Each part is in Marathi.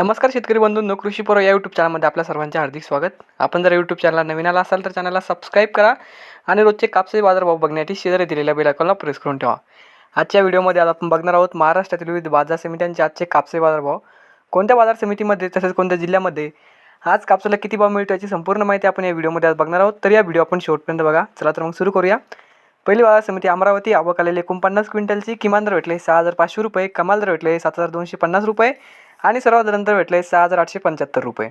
नमस्कार शेतकरी बंधूंनो कृषी पर्व या यूट्यूब चॅनलमध्ये आपल्या सर्वांचे हार्दिक स्वागत. आपण जर यूट्यूब चॅनलला नवीन आला असाल तर चॅनलला सबस्क्राईब करा आणि रोजचे कापसे बाजारभाव बघण्यासाठी शेजारी दिलेल्या बेल प्रेस करून ठेवा. आजच्या व्हिडिओमध्ये आज आपण बघणार आहोत महाराष्ट्रातील विविध बाजार समित्यांचे आजचे कापसे बाजारभाव. कोणत्या बाजार समितीमध्ये तसेच कोणत्या जिल्ह्यामध्ये आज कापसाला किती भाव मिळतो याची संपूर्ण माहिती आपण या व्हिडिओमध्ये आज बघणार आहोत. तर या व्हिडिओ आपण शेवटपर्यंत बघा. चला तर मग सुरू करूया. पहिली बाजार समिती अमरावती आवक आलेले एकोणपन्नास क्विंटलची किमान दर भेटले सहा हजार पाचशे रुपये कमाल दर भेटले सात हजार दोनशे पन्नास रुपये. आणि सर्वात नंतर भेटले सहा हजार आठशे पंच्याहत्तर रुपये.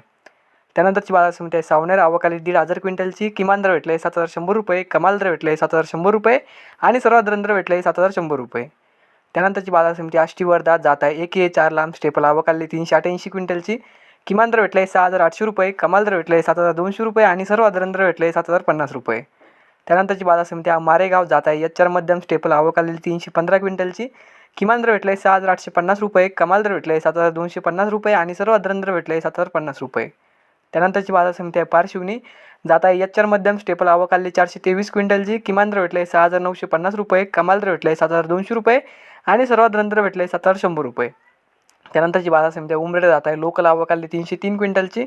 त्यानंतरची बाजार समिती आहे सावनेर आवक दीड हजार क्विंटलची किमान दर भेटले सात हजार शंभर रुपये कमाल दर भेटले सात हजार शंभर रुपये आणि सर्वात दर भेटले सात हजार शंभर रुपये. त्यानंतरची बाजार समिती आष्टी वर्धा जात आहे एक ए चार लांब स्टेपल आवक तीनशे अठ्याऐंशी क्विंटलची किमान दर भेटले सहा हजार आठशे रुपये कमाल दर भेटले सात हजार दोनशे रुपये आणि सर्वात दर भेटले सात हजार पन्नास रुपये. त्यानंतरची बाजार समिती मारेगाव जात आहे. एच आर मध्यम स्टेपल आवक आलेली तीनशे पंधरा क्विंटलची. किमान दर भेटले सहा हजार आठशे पन्नास रुपये. कमाल दर भेटले सात हजार दोनशे पन्नास रुपये आणि सर्व दर भेटले सात हजार पन्नास रुपये. त्यानंतरची बाजार समिती आहे पारशिवनी जात आहे. एच आर मध्यम स्टेपल आवक आलेली चारशे तेवीस क्विंटलची. किमान दर भेटले सहा हजार नऊशे पन्नास रुपये. कमाल दर भेटले सात हजार दोनशे रुपये आणि सर्वात दर भेटले सात हजार शंभर रुपये. त्यानंतरची बाजार समिती आहे उमरेड जात आहे. लोकल आवकाली तीनशे तीन क्विंटलची.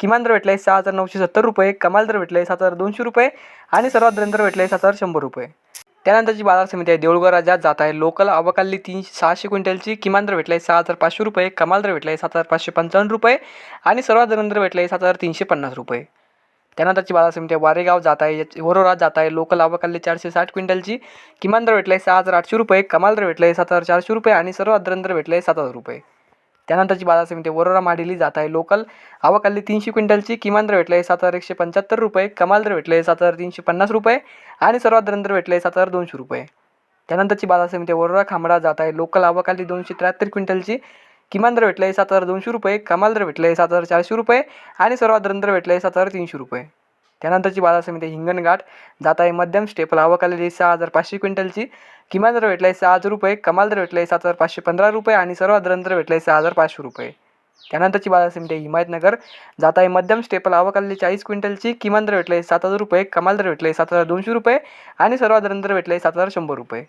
किमान दर भेटले सहा हजार नऊशे सत्तर रुपये कमाल दर भेटले सात हजार दोनशे रुपये आणि सर्वात दर भेटले सात हजार शंभर रुपये. त्यानंतरची बाजार समिती आहे देऊळगाव राज्यात जात आहे. लोकल आवकाली तीनशे सहाशे क्विंटलची. किमान दर भेटले सहा हजार पाचशे रुपये कमाल दर भेटले सात हजार पाचशे पंचावन्न रुपये आणि सर्वात दर भेटले सात हजार तीनशे पन्नास रुपये. त्यानंतरची बाजार समिती आहे वारेगाव जात आहे याची- वरोरा जात आहे. लोकल आवकाली चारशे साठ क्विंटलची. किमान दर भेटले सहा हजार आठशे रुपये कमाल दर भेटले सात हजार चारशे रुपये आणि सर्वात दर भेटले सात हजार रुपये. त्यानंतरची बाजार समिती आहे वरोरा माडिली जात आहे. लोकल आवकाली तीनशे क्विंटलची किमान दर आहे सात हजार एकशे पंच्याहत्तर रुपये कमाल दर भेटले सात हजार तीनशे पन्नास रुपये आणि सर्वात दर आहे सात हजार दोनशे रुपये. त्यानंतरची बाजार समिती वरोरा खांबडा जात आहे. लोकल आवकाली दोनशे त्र्याहत्तर क्विंटलची किमान दर आहे सात हजार दोनशे रुपये कमाल दर भेटले सात हजार चारशे रुपये आणि सर्वात दर भेटले सात हजार तीनशे रुपये. त्यानंतरची बाजार समिती आहे हिंगणघाट. जात आहे मध्यम स्टेपल आवक आलेली सहा हजार पाचशे क्विंटलची. किमान दर भेटलाय सहा हजार रुपये कमाल दर भेटले सात हजार पाचशे पंधरा रुपये आणि सर्वात दर भेटले सहा हजार पाचशे रुपये. त्यानंतरची बाजार समिती आहे हिमायतनगर. जात आहे मध्यम स्टेपल आवक आलेली चाळीस क्विंटलची. किमान दर भेटले सात हजार रुपये कमाल दर भेटले सात हजार दोनशे रुपये आणि सर्वात दर भेटले सात हजार शंभर रुपये.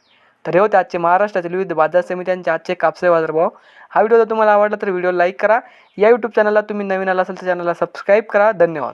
तर हे होते आजचे महाराष्ट्रातील विविध बाजार समित्यांचे आजचे कापसे बाजारभाव. हा व्हिडिओ जर तुम्हाला आवडला तर व्हिडिओ लाईक करा. या यूट्यूब चॅनलला तुम्ही नवीन आला असेल तर चॅनलला सबस्क्राईब करा. धन्यवाद.